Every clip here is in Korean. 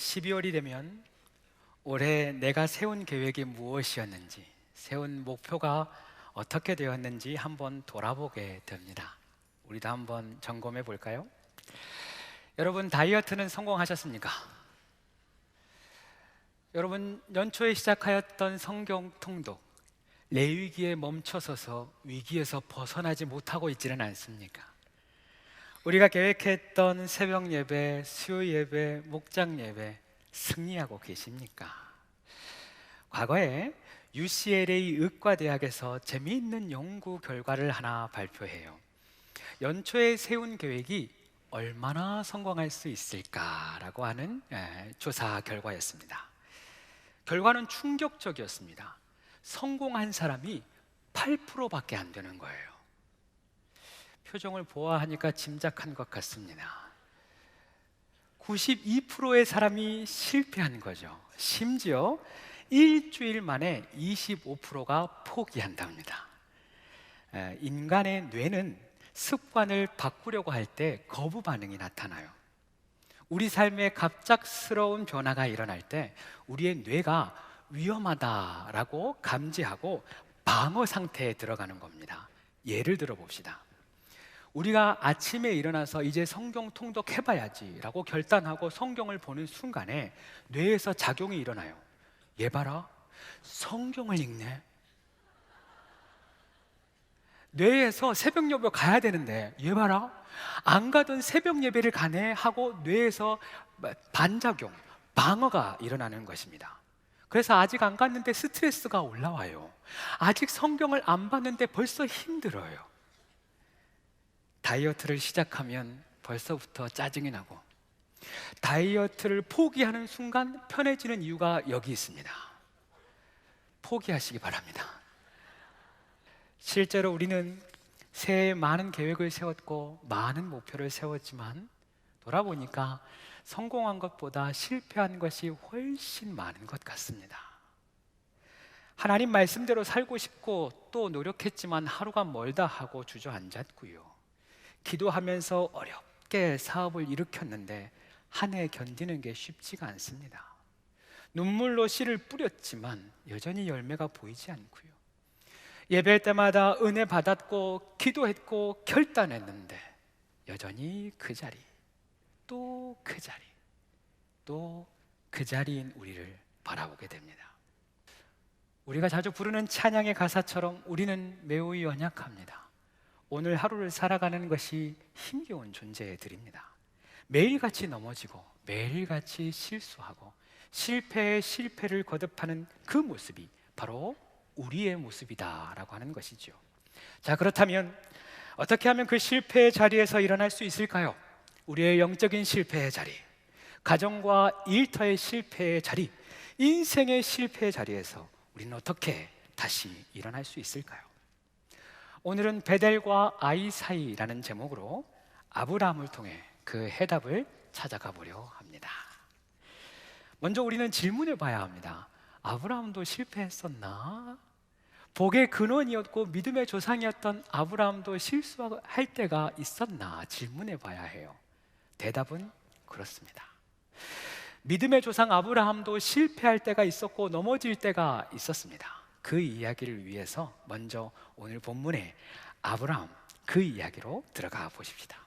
12월이 되면 올해 내가 세운 계획이 무엇이었는지, 세운 목표가 어떻게 되었는지 한번 돌아보게 됩니다. 우리도 한번 점검해 볼까요? 여러분 다이어트는 성공하셨습니까? 여러분 연초에 시작하였던 성경 통독 레위기에 멈춰서서 위기에서 벗어나지 못하고 있지는 않습니까? 우리가 계획했던 새벽 예배, 수요 예배, 목장 예배 승리하고 계십니까? 과거에 UCLA 의과대학에서 재미있는 연구 결과를 하나 발표해요. 연초에 세운 계획이 얼마나 성공할 수 있을까라고 하는 예, 조사 결과였습니다. 결과는 충격적이었습니다. 성공한 사람이 8%밖에 안 되는 거예요. 표정을 보아하니까 짐작한 것 같습니다. 92%의 사람이 실패한 거죠. 심지어 일주일 만에 25%가 포기한답니다. 에, 인간의 뇌는 습관을 바꾸려고 할 때 거부 반응이 나타나요. 우리 삶에 갑작스러운 변화가 일어날 때 우리의 뇌가 위험하다라고 감지하고 방어 상태에 들어가는 겁니다. 예를 들어 봅시다. 우리가 아침에 일어나서 이제 성경 통독해봐야지라고 결단하고 성경을 보는 순간에 뇌에서 작용이 일어나요. 얘 봐라, 성경을 읽네. 뇌에서 새벽 예배 가야 되는데 얘 봐라, 안 가던 새벽 예배를 가네 하고 뇌에서 반작용, 방어가 일어나는 것입니다. 그래서 아직 안 갔는데 스트레스가 올라와요. 아직 성경을 안 봤는데 벌써 힘들어요. 다이어트를 시작하면 벌써부터 짜증이 나고 다이어트를 포기하는 순간 편해지는 이유가 여기 있습니다. 포기하시기 바랍니다. 실제로 우리는 새해 많은 계획을 세웠고 많은 목표를 세웠지만 돌아보니까 성공한 것보다 실패한 것이 훨씬 많은 것 같습니다. 하나님 말씀대로 살고 싶고 또 노력했지만 하루가 멀다 하고 주저앉았고요. 기도하면서 어렵게 사업을 일으켰는데 한 해 견디는 게 쉽지가 않습니다. 눈물로 씨를 뿌렸지만 여전히 열매가 보이지 않고요. 예배할 때마다 은혜 받았고 기도했고 결단했는데 여전히 그 자리, 또 그 자리, 또 그 자리인 우리를 바라보게 됩니다. 우리가 자주 부르는 찬양의 가사처럼 우리는 매우 연약합니다. 오늘 하루를 살아가는 것이 힘겨운 존재들입니다. 매일같이 넘어지고 매일같이 실수하고 실패에 실패를 거듭하는 그 모습이 바로 우리의 모습이다라고 하는 것이죠. 자, 그렇다면 어떻게 하면 그 실패의 자리에서 일어날 수 있을까요? 우리의 영적인 실패의 자리, 가정과 일터의 실패의 자리, 인생의 실패의 자리에서 우리는 어떻게 다시 일어날 수 있을까요? 오늘은 베델과 아이 사이라는 제목으로 아브라함을 통해 그 해답을 찾아가 보려 합니다. 먼저 우리는 질문을 봐야 합니다. 아브라함도 실패했었나? 복의 근원이었고 믿음의 조상이었던 아브라함도 실수할 때가 있었나? 질문해 봐야 해요. 대답은 그렇습니다. 믿음의 조상 아브라함도 실패할 때가 있었고 넘어질 때가 있었습니다. 그 이야기를 위해서 먼저 오늘 본문에 아브라함 그 이야기로 들어가 보십시다.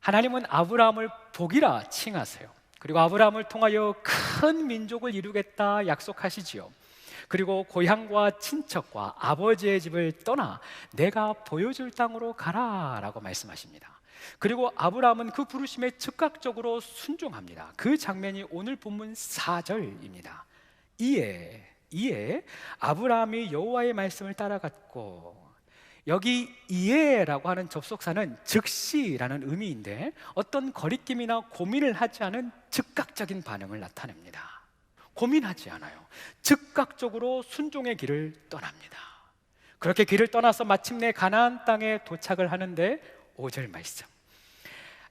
하나님은 아브라함을 복이라 칭하세요. 그리고 아브라함을 통하여 큰 민족을 이루겠다 약속하시지요. 그리고 고향과 친척과 아버지의 집을 떠나 내가 보여줄 땅으로 가라라고 말씀하십니다. 그리고 아브라함은 그 부르심에 즉각적으로 순종합니다. 그 장면이 오늘 본문 4절입니다. 이에 이에 아브라함이 여호와의 말씀을 따라갔고 여기 이에라고 하는 접속사는 즉시라는 의미인데 어떤 거리낌이나 고민을 하지 않은 즉각적인 반응을 나타냅니다. 고민하지 않아요. 즉각적으로 순종의 길을 떠납니다. 그렇게 길을 떠나서 마침내 가나안 땅에 도착을 하는데 5절 말씀.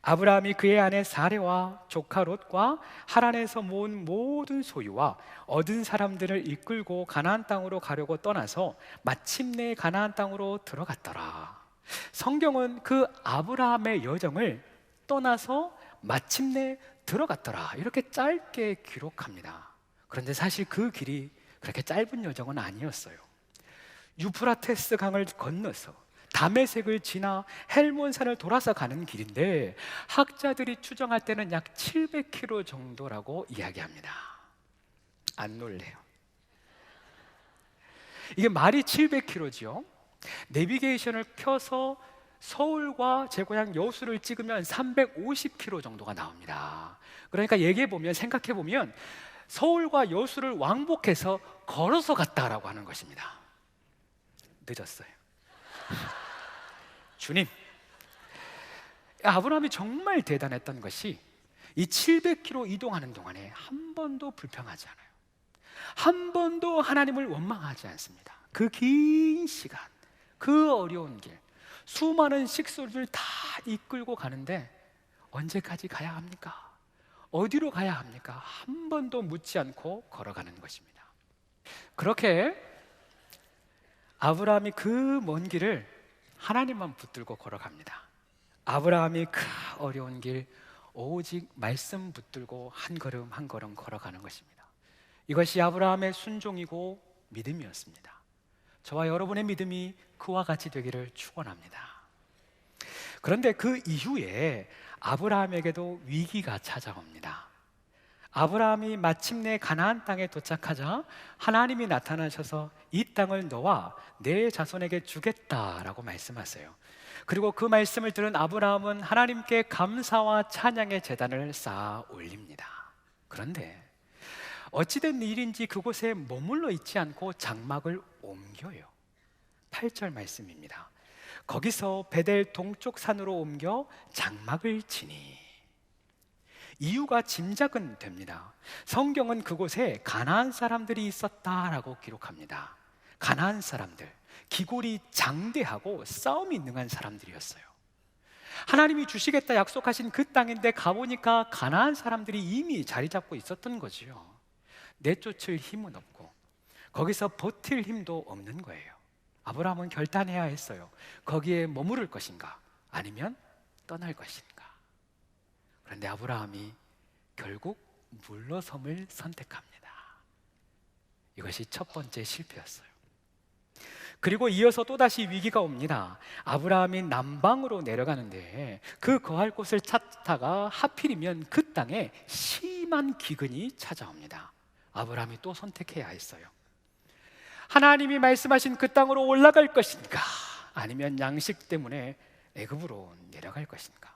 아브라함이 그의 아내 사레와 조카 롯과 하란에서 모은 모든 소유와 얻은 사람들을 이끌고 가나안 땅으로 가려고 떠나서 마침내 가나안 땅으로 들어갔더라. 성경은 그 아브라함의 여정을 떠나서 마침내 들어갔더라. 이렇게 짧게 기록합니다. 그런데 사실 그 길이 그렇게 짧은 여정은 아니었어요. 유프라테스 강을 건너서 담에색을 지나 헬몬산을 돌아서 가는 길인데 학자들이 추정할 때는 약 700km 정도라고 이야기합니다. 안 놀래요. 이게 말이 700km지요. 내비게이션을 펴서 서울과 제 고향 여수를 찍으면 350km 정도가 나옵니다. 그러니까 얘기해 보면 생각해 보면 서울과 여수를 왕복해서 걸어서 갔다라고 하는 것입니다. 늦었어요. 주님, 아브라함이 정말 대단했던 것이 이 700km 이동하는 동안에 한 번도 불평하지 않아요. 한 번도 하나님을 원망하지 않습니다. 그 긴 시간, 그 어려운 길, 수많은 식소리를 다 이끌고 가는데 언제까지 가야 합니까? 어디로 가야 합니까? 한 번도 묻지 않고 걸어가는 것입니다. 그렇게 아브라함이 그 먼 길을 하나님만 붙들고 걸어갑니다. 아브라함이 그 어려운 길 오직 말씀 붙들고 한 걸음 한 걸음 걸어가는 것입니다. 이것이 아브라함의 순종이고 믿음이었습니다. 저와 여러분의 믿음이 그와 같이 되기를 축원합니다. 그런데 그 이후에 아브라함에게도 위기가 찾아옵니다. 아브라함이 마침내 가나안 땅에 도착하자 하나님이 나타나셔서 이 땅을 너와 내 자손에게 주겠다라고 말씀하세요. 그리고 그 말씀을 들은 아브라함은 하나님께 감사와 찬양의 제단을 쌓아 올립니다. 그런데 어찌된 일인지 그곳에 머물러 있지 않고 장막을 옮겨요. 8절 말씀입니다. 거기서 베델 동쪽 산으로 옮겨 장막을 치니 이유가 짐작은 됩니다. 성경은 그곳에 가나안 사람들이 있었다라고 기록합니다. 가나안 사람들, 기골이 장대하고 싸움이 능한 사람들이었어요. 하나님이 주시겠다 약속하신 그 땅인데 가보니까 가나안 사람들이 이미 자리 잡고 있었던 거지요. 내쫓을 힘은 없고 거기서 버틸 힘도 없는 거예요. 아브라함은 결단해야 했어요. 거기에 머무를 것인가 아니면 떠날 것인가. 그런데 아브라함이 결국 물러섬을 선택합니다. 이것이 첫 번째 실패였어요. 그리고 이어서 또다시 위기가 옵니다. 아브라함이 남방으로 내려가는데 그 거할 곳을 찾다가 하필이면 그 땅에 심한 기근이 찾아옵니다. 아브라함이 또 선택해야 했어요. 하나님이 말씀하신 그 땅으로 올라갈 것인가 아니면 양식 때문에 애굽으로 내려갈 것인가?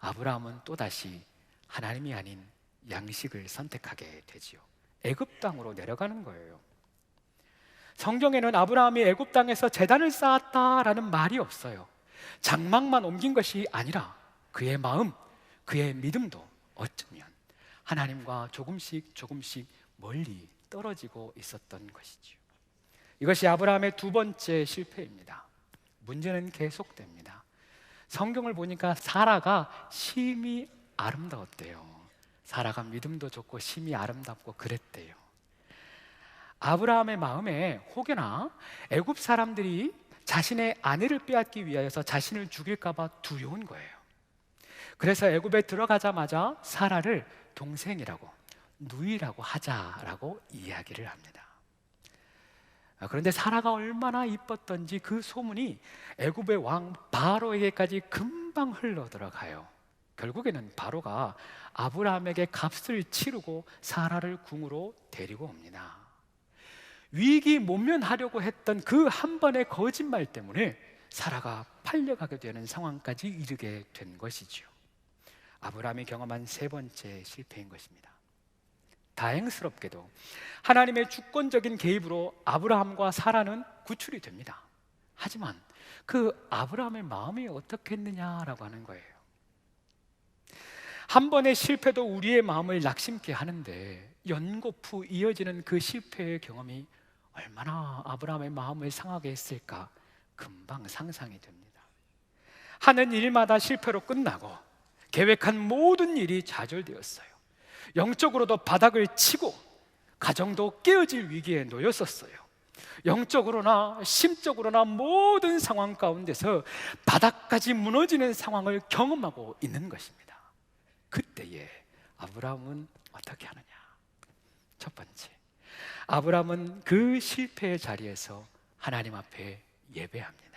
아브라함은 또다시 하나님이 아닌 양식을 선택하게 되지요. 애굽 땅으로 내려가는 거예요. 성경에는 아브라함이 애굽 땅에서 재단을 쌓았다라는 말이 없어요. 장막만 옮긴 것이 아니라 그의 마음, 그의 믿음도 어쩌면 하나님과 조금씩 조금씩 멀리 떨어지고 있었던 것이지요. 이것이 아브라함의 두 번째 실패입니다. 문제는 계속됩니다. 성경을 보니까 사라가 심히 아름다웠대요. 사라가 믿음도 좋고 심히 아름답고 그랬대요. 아브라함의 마음에 혹여나 애굽 사람들이 자신의 아내를 빼앗기 위하여서 자신을 죽일까봐 두려운 거예요. 그래서 애굽에 들어가자마자 사라를 동생이라고 누이라고 하자라고 이야기를 합니다. 아, 그런데 사라가 얼마나 이뻤던지 그 소문이 애굽의 왕 바로에게까지 금방 흘러 들어가요. 결국에는 바로가 아브라함에게 값을 치르고 사라를 궁으로 데리고 옵니다. 위기 모면하려고 했던 그 한 번의 거짓말 때문에 사라가 팔려가게 되는 상황까지 이르게 된 것이죠. 아브라함이 경험한 세 번째 실패인 것입니다. 다행스럽게도 하나님의 주권적인 개입으로 아브라함과 사라는 구출이 됩니다. 하지만 그 아브라함의 마음이 어떻겠느냐라고 하는 거예요. 한 번의 실패도 우리의 마음을 낙심케 하는데 연거푸 이어지는 그 실패의 경험이 얼마나 아브라함의 마음을 상하게 했을까 금방 상상이 됩니다. 하는 일마다 실패로 끝나고 계획한 모든 일이 좌절되었어요. 영적으로도 바닥을 치고 가정도 깨어질 위기에 놓였었어요. 영적으로나 심적으로나 모든 상황 가운데서 바닥까지 무너지는 상황을 경험하고 있는 것입니다. 그때에 아브라함은 어떻게 하느냐? 첫 번째, 아브라함은 그 실패의 자리에서 하나님 앞에 예배합니다.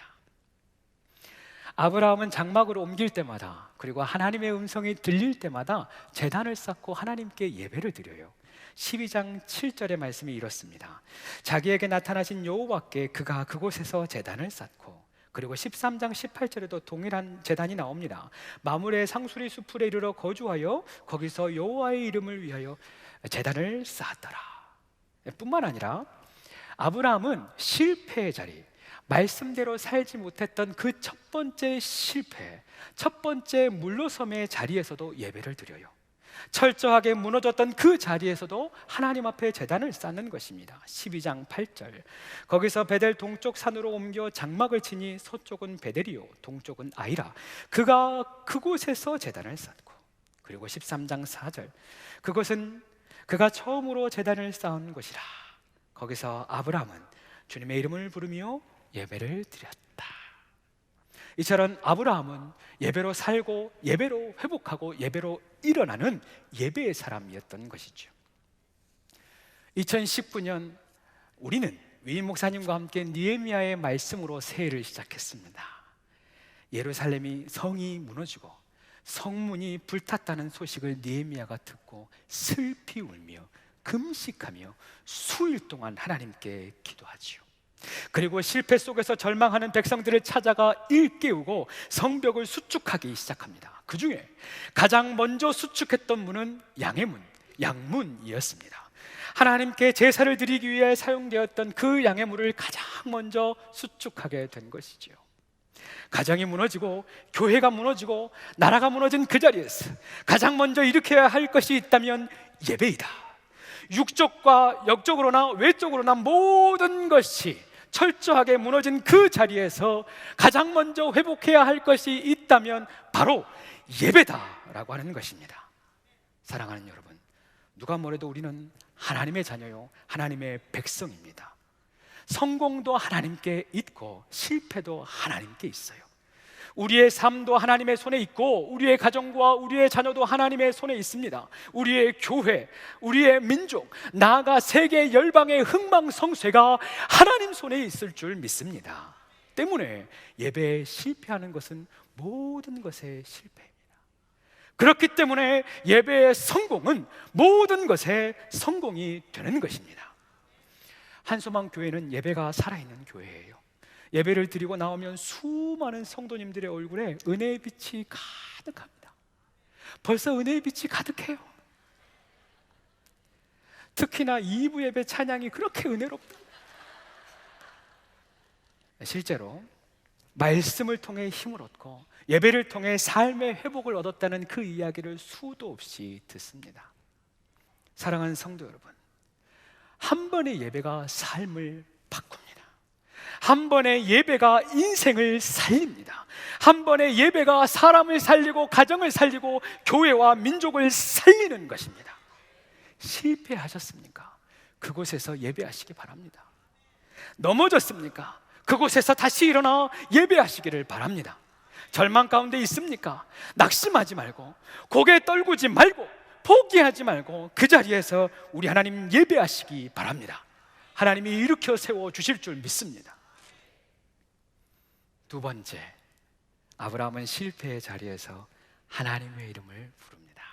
아브라함은 장막으로 옮길 때마다 그리고 하나님의 음성이 들릴 때마다 재단을 쌓고 하나님께 예배를 드려요. 12장 7절의 말씀이 이렇습니다. 자기에게 나타나신 여호와께 그가 그곳에서 재단을 쌓고 그리고 13장 18절에도 동일한 재단이 나옵니다. 마물의 상수리 수풀에 이르러 거주하여 거기서 여호와의 이름을 위하여 재단을 쌓았더라. 뿐만 아니라 아브라함은 실패의 자리, 말씀대로 살지 못했던 그 첫 번째 실패, 첫 번째 물러섬의 자리에서도 예배를 드려요. 철저하게 무너졌던 그 자리에서도 하나님 앞에 재단을 쌓는 것입니다. 12장 8절. 거기서 베델 동쪽 산으로 옮겨 장막을 치니 서쪽은 베델이요 동쪽은 아이라. 그가 그곳에서 재단을 쌓고 그리고 13장 4절. 그것은 그가 처음으로 재단을 쌓은 곳이라. 거기서 아브라함은 주님의 이름을 부르며 예배를 드렸다. 이처럼 아브라함은 예배로 살고 예배로 회복하고 예배로 일어나는 예배의 사람이었던 것이죠. 2019년 우리는 위인 목사님과 함께 니에미아의 말씀으로 새해를 시작했습니다. 예루살렘이 성이 무너지고 성문이 불탔다는 소식을 니에미아가 듣고 슬피 울며 금식하며 수일 동안 하나님께 기도하지요. 그리고 실패 속에서 절망하는 백성들을 찾아가 일깨우고 성벽을 수축하기 시작합니다. 그 중에 가장 먼저 수축했던 문은 양의 문, 양문이었습니다. 하나님께 제사를 드리기 위해 사용되었던 그 양의 문을 가장 먼저 수축하게 된 것이지요. 가정이 무너지고 교회가 무너지고 나라가 무너진 그 자리에서 가장 먼저 일으켜야 할 것이 있다면 예배이다. 육적과 역적으로나 외적으로나 모든 것이 철저하게 무너진 그 자리에서 가장 먼저 회복해야 할 것이 있다면 바로 예배다라고 하는 것입니다. 사랑하는 여러분, 누가 뭐래도 우리는 하나님의 자녀요, 하나님의 백성입니다. 성공도 하나님께 있고 실패도 하나님께 있어요. 우리의 삶도 하나님의 손에 있고 우리의 가정과 우리의 자녀도 하나님의 손에 있습니다. 우리의 교회, 우리의 민족, 나아가 세계 열방의 흥망성쇠가 하나님 손에 있을 줄 믿습니다. 때문에 예배에 실패하는 것은 모든 것의 실패입니다. 그렇기 때문에 예배의 성공은 모든 것의 성공이 되는 것입니다. 한소망 교회는 예배가 살아있는 교회예요. 예배를 드리고 나오면 수많은 성도님들의 얼굴에 은혜의 빛이 가득합니다. 벌써 은혜의 빛이 가득해요. 특히나 2부 예배 찬양이 그렇게 은혜롭다. 실제로 말씀을 통해 힘을 얻고 예배를 통해 삶의 회복을 얻었다는 그 이야기를 수도 없이 듣습니다. 사랑하는 성도 여러분, 한 번의 예배가 삶을 바꿉니다. 한 번의 예배가 인생을 살립니다. 한 번의 예배가 사람을 살리고 가정을 살리고 교회와 민족을 살리는 것입니다. 실패하셨습니까? 그곳에서 예배하시기 바랍니다. 넘어졌습니까? 그곳에서 다시 일어나 예배하시기를 바랍니다. 절망 가운데 있습니까? 낙심하지 말고 고개 떨구지 말고 포기하지 말고 그 자리에서 우리 하나님 예배하시기 바랍니다. 하나님이 일으켜 세워 주실 줄 믿습니다. 두 번째, 아브라함은 실패의 자리에서 하나님의 이름을 부릅니다.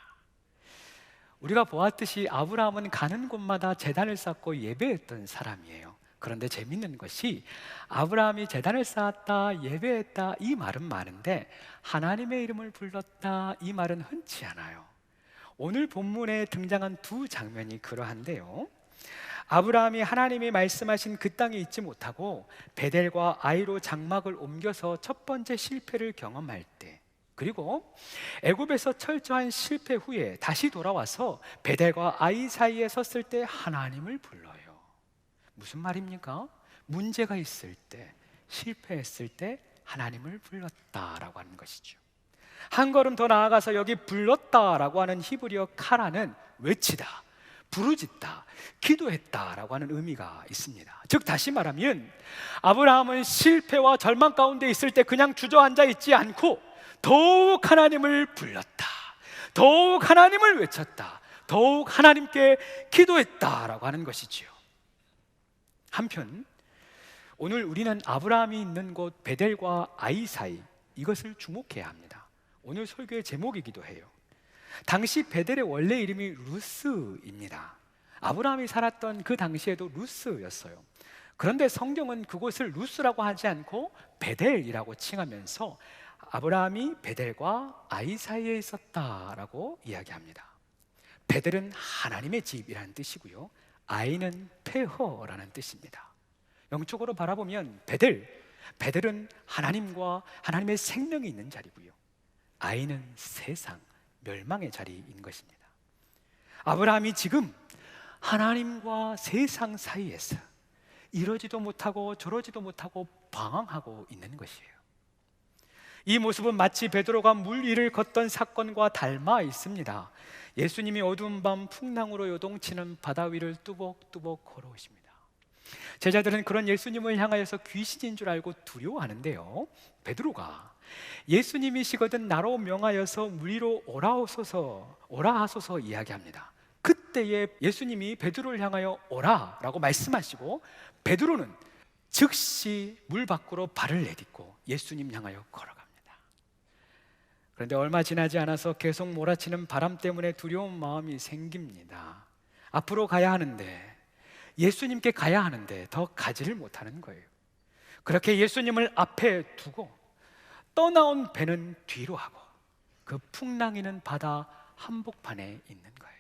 우리가 보았듯이 아브라함은 가는 곳마다 재단을 쌓고 예배했던 사람이에요. 그런데 재밌는 것이 아브라함이 재단을 쌓았다, 예배했다 이 말은 많은데 하나님의 이름을 불렀다 이 말은 흔치 않아요. 오늘 본문에 등장한 두 장면이 그러한데요. 아브라함이 하나님이 말씀하신 그 땅에 있지 못하고 베델과 아이로 장막을 옮겨서 첫 번째 실패를 경험할 때 그리고 애굽에서 철저한 실패 후에 다시 돌아와서 베델과 아이 사이에 섰을 때 하나님을 불러요. 무슨 말입니까? 문제가 있을 때, 실패했을 때 하나님을 불렀다라고 하는 것이죠. 한 걸음 더 나아가서 여기 불렀다라고 하는 히브리어 카라는 외치다, 부르짖다, 기도했다라고 하는 의미가 있습니다. 즉 다시 말하면 아브라함은 실패와 절망 가운데 있을 때 그냥 주저앉아 있지 않고 더욱 하나님을 불렀다. 더욱 하나님을 외쳤다. 더욱 하나님께 기도했다라고 하는 것이지요. 한편 오늘 우리는 아브라함이 있는 곳 베델과 아이 사이 이것을 주목해야 합니다. 오늘 설교의 제목이기도 해요. 당시 베델의 원래 이름이 루스입니다. 아브라함이 살았던 그 당시에도 루스였어요. 그런데 성경은 그곳을 루스라고 하지 않고 베델이라고 칭하면서 아브라함이 베델과 아이 사이에 있었다라고 이야기합니다. 베델은 하나님의 집이라는 뜻이고요. 아이는 폐허라는 뜻입니다. 영적으로 바라보면 베델, 베델은 하나님과 하나님의 생명이 있는 자리고요. 아이는 세상, 멸망의 자리인 것입니다. 아브라함이 지금 하나님과 세상 사이에서 이러지도 못하고 저러지도 못하고 방황하고 있는 것이에요. 이 모습은 마치 베드로가 물 위를 걷던 사건과 닮아 있습니다. 예수님이 어두운 밤 풍랑으로 요동치는 바다 위를 뚜벅뚜벅 걸어오십니다. 제자들은 그런 예수님을 향하여서 귀신인 줄 알고 두려워하는데요. 베드로가 예수님이시거든 나로 명하여서 물 위로 오라오소서 오라 하소서 이야기합니다. 그때에 예수님이 베드로를 향하여 오라라고 말씀하시고 베드로는 즉시 물 밖으로 발을 내딛고 예수님 향하여 걸어갑니다. 그런데 얼마 지나지 않아서 계속 몰아치는 바람 때문에 두려운 마음이 생깁니다. 앞으로 가야 하는데 예수님께 가야 하는데 더 가지를 못하는 거예요. 그렇게 예수님을 앞에 두고 떠나온 배는 뒤로 하고 그 풍랑이는 바다 한복판에 있는 거예요.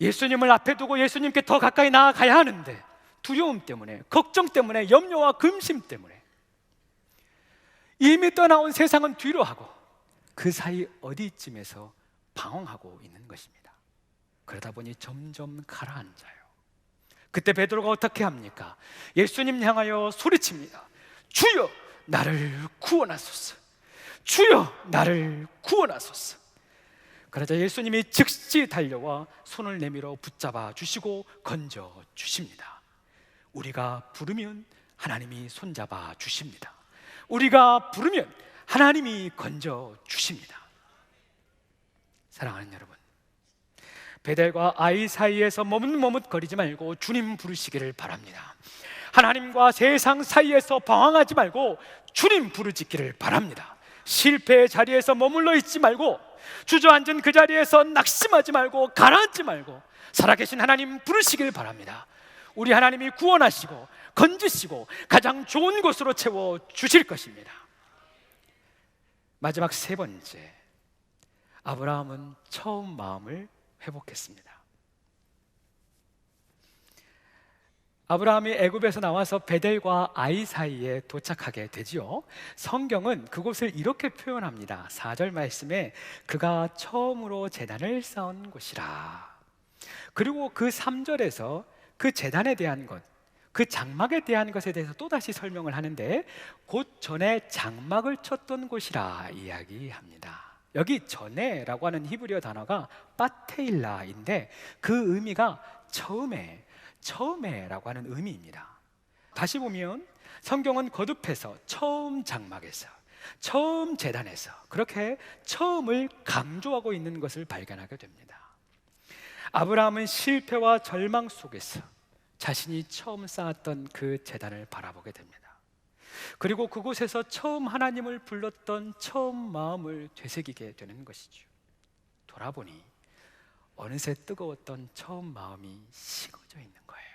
예수님을 앞에 두고 예수님께 더 가까이 나아가야 하는데 두려움 때문에, 걱정 때문에, 염려와 금심 때문에 이미 떠나온 세상은 뒤로 하고 그 사이 어디쯤에서 방황하고 있는 것입니다. 그러다 보니 점점 가라앉아요. 그때 베드로가 어떻게 합니까? 예수님 향하여 소리칩니다. 주여 나를 구원하소서. 주여 나를 구원하소서. 그러자 예수님이 즉시 달려와 손을 내밀어 붙잡아 주시고 건져 주십니다. 우리가 부르면 하나님이 손잡아 주십니다. 우리가 부르면 하나님이 건져 주십니다. 사랑하는 여러분, 베델과 아이 사이에서 머뭇머뭇 거리지 말고 주님 부르시기를 바랍니다. 하나님과 세상 사이에서 방황하지 말고 주님 부르짖기를 바랍니다. 실패의 자리에서 머물러 있지 말고 주저앉은 그 자리에서 낙심하지 말고 가라앉지 말고 살아계신 하나님 부르시길 바랍니다. 우리 하나님이 구원하시고 건지시고 가장 좋은 곳으로 채워 주실 것입니다. 마지막 세 번째, 아브라함은 처음 마음을 회복했습니다. 아브라함이 애굽에서 나와서 베델과 아이 사이에 도착하게 되지요. 성경은 그곳을 이렇게 표현합니다. 4절 말씀에 그가 처음으로 재단을 쌓은 곳이라. 그리고 그 3절에서 그 재단에 대한 것, 그 장막에 대한 것에 대해서 또다시 설명을 하는데 곧 전에 장막을 쳤던 곳이라 이야기합니다. 여기 전에라고 하는 히브리어 단어가 파테일라인데 그 의미가 처음에 처음에라고 하는 의미입니다. 다시 보면 성경은 거듭해서 처음 장막에서 처음 재단에서 그렇게 처음을 강조하고 있는 것을 발견하게 됩니다. 아브라함은 실패와 절망 속에서 자신이 처음 쌓았던 그 재단을 바라보게 됩니다. 그리고 그곳에서 처음 하나님을 불렀던 처음 마음을 되새기게 되는 것이죠. 돌아보니 어느새 뜨거웠던 처음 마음이 식어져 있는 거예요.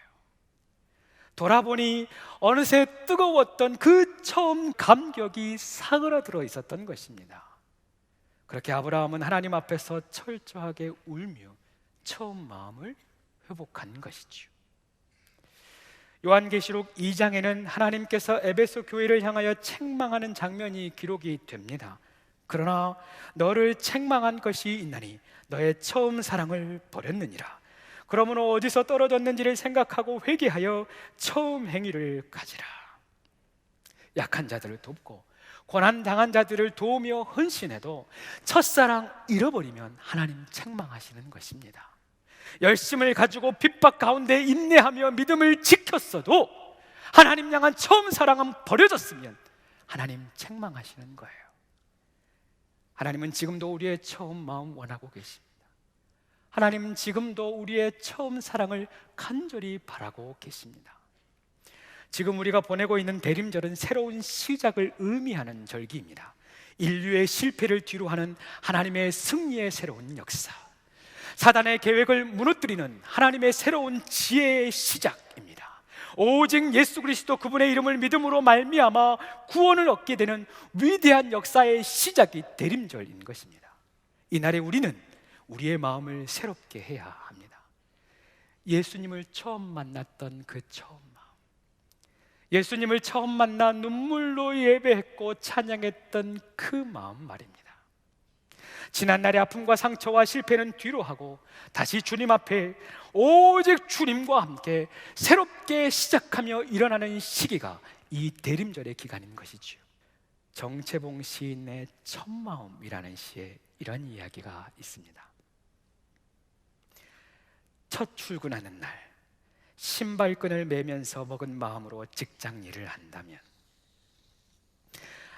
돌아보니 어느새 뜨거웠던 그 처음 감격이 사그라들어 있었던 것입니다. 그렇게 아브라함은 하나님 앞에서 철저하게 울며 처음 마음을 회복한 것이지요. 요한계시록 2장에는 하나님께서 에베소 교회를 향하여 책망하는 장면이 기록이 됩니다. 그러나 너를 책망한 것이 있나니 너의 처음 사랑을 버렸느니라. 그러므로 어디서 떨어졌는지를 생각하고 회개하여 처음 행위를 가지라. 약한 자들을 돕고 고난 당한 자들을 도우며 헌신해도 첫사랑 잃어버리면 하나님 책망하시는 것입니다. 열심을 가지고 핍박 가운데 인내하며 믿음을 지켰어도 하나님 향한 처음 사랑은 버려졌으면 하나님 책망하시는 거예요. 하나님은 지금도 우리의 처음 마음 원하고 계십니다. 하나님은 지금도 우리의 처음 사랑을 간절히 바라고 계십니다. 지금 우리가 보내고 있는 대림절은 새로운 시작을 의미하는 절기입니다. 인류의 실패를 뒤로하는 하나님의 승리의 새로운 역사. 사단의 계획을 무너뜨리는 하나님의 새로운 지혜의 시작입니다. 오직 예수 그리스도 그분의 이름을 믿음으로 말미암아 구원을 얻게 되는 위대한 역사의 시작이 대림절인 것입니다. 이날에 우리는 우리의 마음을 새롭게 해야 합니다. 예수님을 처음 만났던 그 처음 마음. 예수님을 처음 만나 눈물로 예배했고 찬양했던 그 마음 말입니다. 지난날의 아픔과 상처와 실패는 뒤로 하고 다시 주님 앞에 오직 주님과 함께 새롭게 시작하며 일어나는 시기가 이 대림절의 기간인 것이지요. 정채봉 시인의 첫 마음이라는 시에 이런 이야기가 있습니다. 첫 출근하는 날 신발끈을 매면서 먹은 마음으로 직장 일을 한다면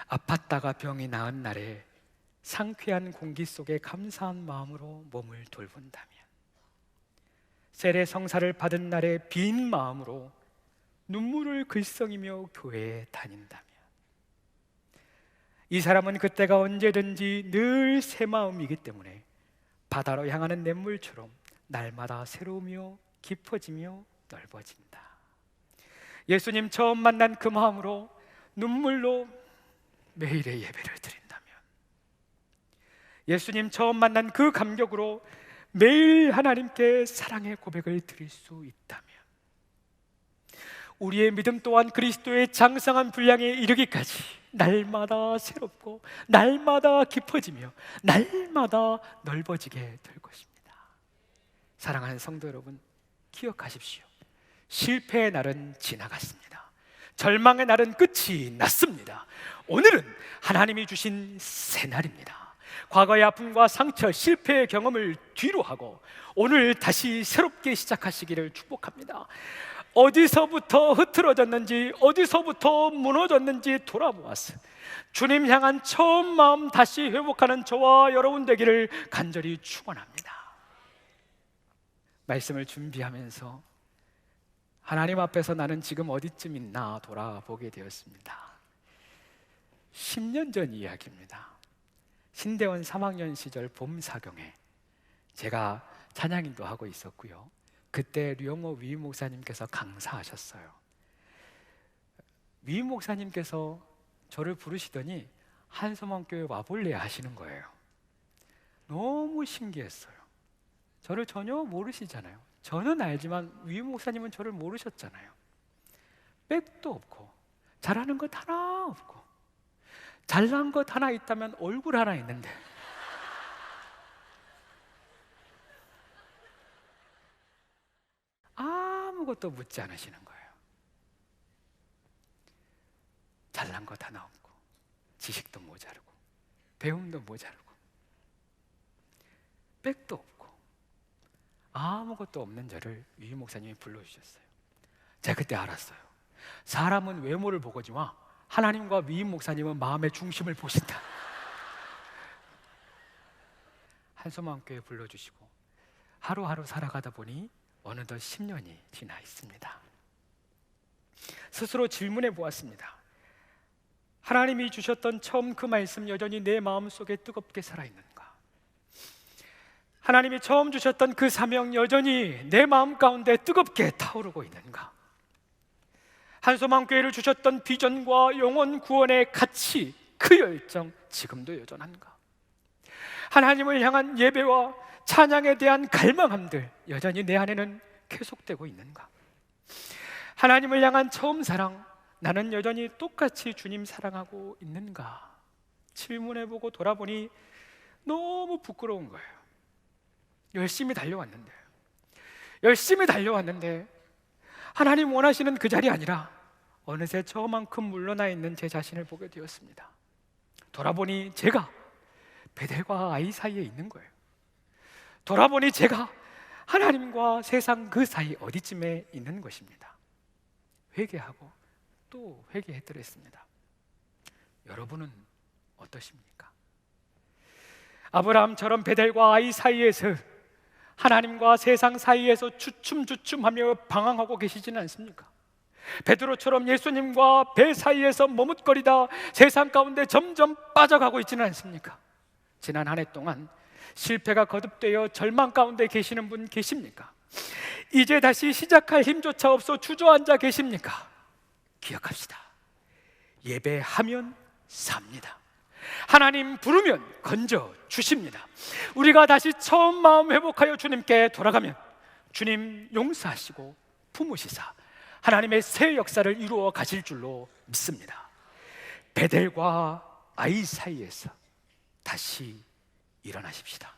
아팠다가 병이 나은 날에 상쾌한 공기 속에 감사한 마음으로 몸을 돌본다면 세례 성사를 받은 날에 빈 마음으로 눈물을 글썽이며 교회에 다닌다면 이 사람은 그때가 언제든지 늘 새 마음이기 때문에 바다로 향하는 냇물처럼 날마다 새로우며 깊어지며 넓어진다. 예수님 처음 만난 그 마음으로 눈물로 매일의 예배를 드린다면 예수님 처음 만난 그 감격으로 매일 하나님께 사랑의 고백을 드릴 수 있다면 우리의 믿음 또한 그리스도의 장성한 분량에 이르기까지 날마다 새롭고 날마다 깊어지며 날마다 넓어지게 될 것입니다. 사랑하는 성도 여러분, 기억하십시오. 실패의 날은 지나갔습니다. 절망의 날은 끝이 났습니다. 오늘은 하나님이 주신 새 날입니다. 과거의 아픔과 상처, 실패의 경험을 뒤로 하고 오늘 다시 새롭게 시작하시기를 축복합니다. 어디서부터 흐트러졌는지, 어디서부터 무너졌는지 돌아보았어. 주님 향한 처음 마음 다시 회복하는 저와 여러분 되기를 간절히 축원합니다. 말씀을 준비하면서 하나님 앞에서 나는 지금 어디쯤 있나 돌아보게 되었습니다. 10년 전 이야기입니다. 신대원 3학년 시절 봄 사경에 제가 찬양인도 하고 있었고요. 그때 류영호 위임 목사님께서 강사하셨어요. 위임 목사님께서 저를 부르시더니 한서망교회 와볼래 하시는 거예요. 너무 신기했어요. 저를 전혀 모르시잖아요. 저는 알지만 위임 목사님은 저를 모르셨잖아요. 백도 없고 잘하는 것 하나 없고 잘난 것 하나 있다면 얼굴 하나 있는데 아무것도 묻지 않으시는 거예요. 잘난 것 하나 없고 지식도 모자르고 배움도 모자르고 백도 없고 아무것도 없는 저를 위 목사님이 불러주셨어요. 제가 그때 알았어요. 사람은 외모를 보거지만 하나님과 위임 목사님은 마음의 중심을 보신다. 한소마교회 불러주시고 하루하루 살아가다 보니 어느덧 10년이 지나 있습니다. 스스로 질문해 보았습니다. 하나님이 주셨던 처음 그 말씀 여전히 내 마음 속에 뜨겁게 살아있는가? 하나님이 처음 주셨던 그 사명 여전히 내 마음 가운데 뜨겁게 타오르고 있는가? 한소망 교회를 주셨던 비전과 영원 구원의 가치, 그 열정 지금도 여전한가? 하나님을 향한 예배와 찬양에 대한 갈망함들 여전히 내 안에는 계속되고 있는가? 하나님을 향한 처음 사랑 나는 여전히 똑같이 주님 사랑하고 있는가? 질문해 보고 돌아보니 너무 부끄러운 거예요. 열심히 달려왔는데, 열심히 달려왔는데 하나님 원하시는 그 자리 아니라 어느새 저만큼 물러나 있는 제 자신을 보게 되었습니다. 돌아보니 제가 베델과 아이 사이에 있는 거예요. 돌아보니 제가 하나님과 세상 그 사이 어디쯤에 있는 것입니다. 회개하고 또 회개했더랬습니다. 여러분은 어떠십니까? 아브라함처럼 베델과 아이 사이에서 하나님과 세상 사이에서 주춤주춤하며 방황하고 계시지는 않습니까? 베드로처럼 예수님과 배 사이에서 머뭇거리다 세상 가운데 점점 빠져가고 있지는 않습니까? 지난 한 해 동안 실패가 거듭되어 절망 가운데 계시는 분 계십니까? 이제 다시 시작할 힘조차 없어 주저앉아 계십니까? 기억합시다. 예배하면 삽니다. 하나님 부르면 건져 주십니다. 우리가 다시 처음 마음 회복하여 주님께 돌아가면 주님 용서하시고 품으시사 하나님의 새 역사를 이루어 가실 줄로 믿습니다. 베델과 아이 사이에서 다시 일어나십시다.